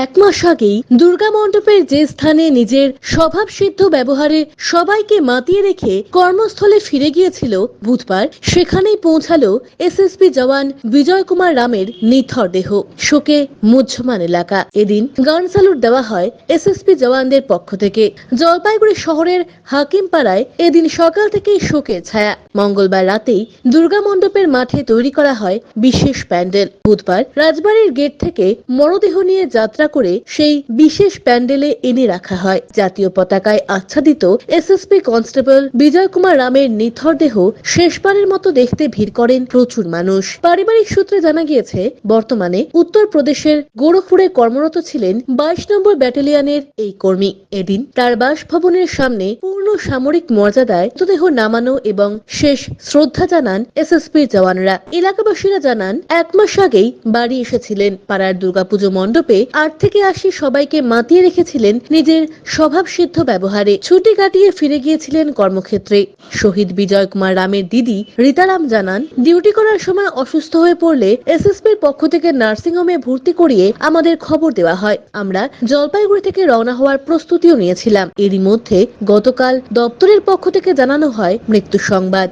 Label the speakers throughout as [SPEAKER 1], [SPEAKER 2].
[SPEAKER 1] এক মাস আগেই দুর্গা মণ্ডপের যে স্থানে নিজের স্বভাবসিদ্ধ ব্যবহারে সবাইকে মাতিয়ে রেখে কর্মস্থলে ফিরে গিয়েছিল বুধবার, সেখানেই পৌঁছালো এসএসপি জওয়ান বিজয় কুমার রামের নিথর দেহ। শোকে মুহ্যমান এলাকা। এদিন গান স্যালুট দেওয়া হয় এসএসপি জওয়ানদের পক্ষ থেকে। জলপাইগুড়ি শহরের হাকিমপাড়ায় এদিন সকাল থেকেই শোকের ছায়া। মঙ্গলবার রাতেই দুর্গা মণ্ডপের মাঠে তৈরি করা হয় বিশেষ প্যান্ডেল। বুধবার রাজবাড়ির গেট থেকে মরদেহ নিয়ে যাত্রা করে সেই বিশেষ প্যান্ডেলে এনে রাখা হয়। জাতীয় পতাকায় আচ্ছাদিত এসএসপি কনস্টেবল বিজয় কুমার রামের নিথর দেহ শেষবারের মতো দেখতে ভিড় করেন প্রচুর মানুষ। পারিবারিক সূত্রে জানা গিয়েছে, বর্তমানে উত্তরপ্রদেশের গোরখপুরে কর্মরত ছিলেন বাইশ নম্বর ব্যাটালিয়নের এই কর্মী। এদিন তার বাসভবনের সামনে পূর্ণ সামরিক মর্যাদায় মৃতদেহ নামানো এবং শেষ শ্রদ্ধা জানান এসএসপির জওয়ানরা। এলাকাবাসীরা জানান, এক মাস আগেই বাড়ি এসেছিলেন। পাড়ার দুর্গাপুজো মণ্ডপে আট থেকে আশি সবাইকে মাতিয়ে রেখেছিলেন নিজের স্বভাব সিদ্ধ ব্যবহারে। ছুটি কাটিয়ে ফিরে গিয়েছিলেন কর্মক্ষেত্রে। শহীদ বিজয় কুমার রামের দিদি রীতারাম জানান, ডিউটি করার সময় অসুস্থ হয়ে পড়লে এসএসপির পক্ষ থেকে নার্সিংহোমে ভর্তি করিয়ে আমাদের খবর দেওয়া হয়। আমরা জলপাইগুড়ি থেকে রওনা হওয়ার প্রস্তুতিও নিয়েছিলাম। এরই মধ্যে গতকাল দপ্তরের পক্ষ থেকে জানানো হয় মৃত্যু সংবাদ।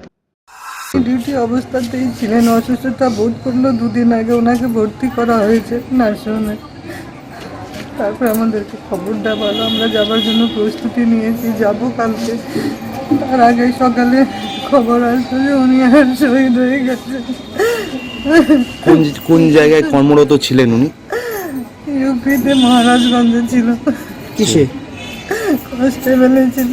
[SPEAKER 2] ডিউটি অবস্থাতেই ছিলেন অসুস্থতা বোধ করল দুদিন আগে ওনাকে ভর্তি করা হয়েছে নার্সিংহোমে। তারপর আমাদেরকে খবর দেওয়া হলো আমরা যাবার জন্য প্রস্তুতি নিয়েছি যাব কালকে। তার আগে সকালে খবর আসলো যে উনি আর শহীদ হয়ে গেছে।
[SPEAKER 3] কোন কোন জায়গায় কর্মরত ছিলেন উনি?
[SPEAKER 2] ইউপিতে মহারাজগঞ্জে ছিল।
[SPEAKER 3] কিসে?
[SPEAKER 2] কনস্টেবলে ছিল